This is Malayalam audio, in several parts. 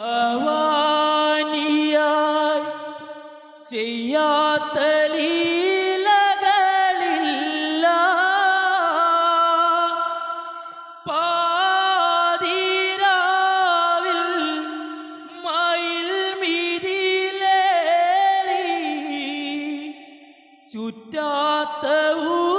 ഭവാനിയായി ചെയ്യാത്ത ലീലകളില്ല. പാതിരാവിൽ മയിൽ മീതിലേറി ചുറ്റാത്ത ഊ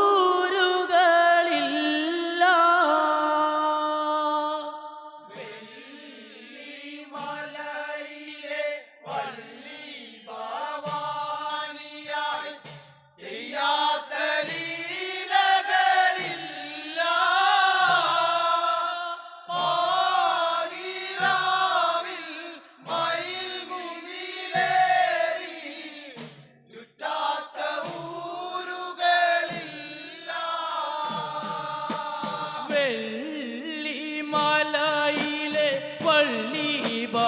பள்ளிபா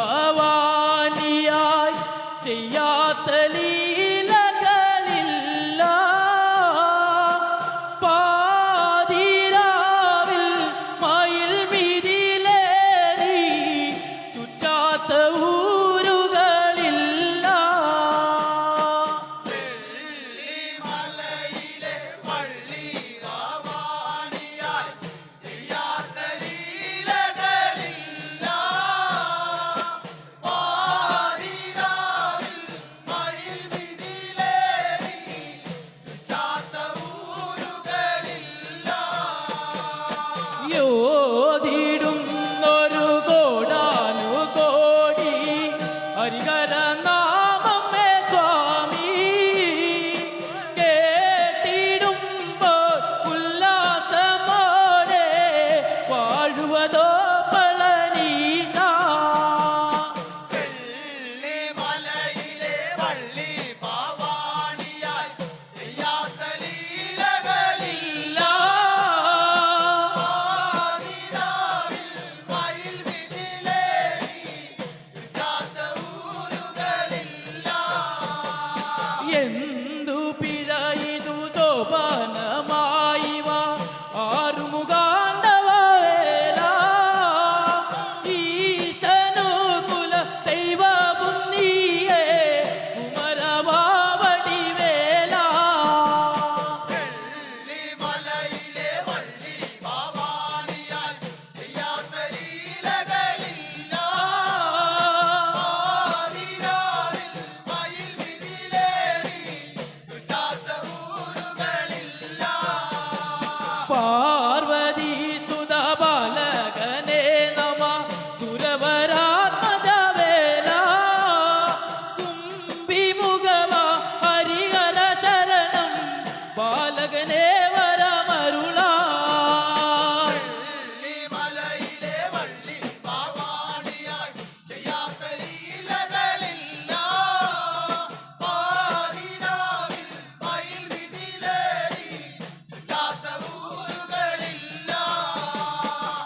宝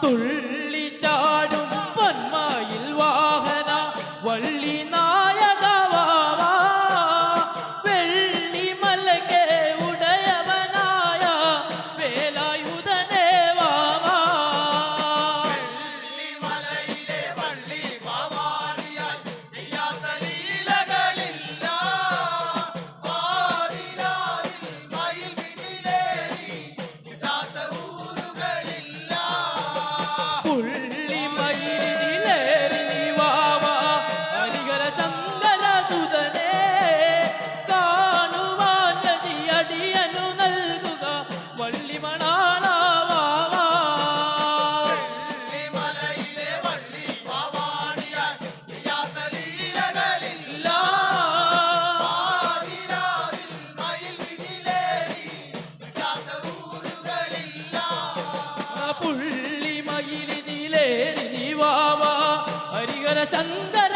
狗日。హరిహర చందర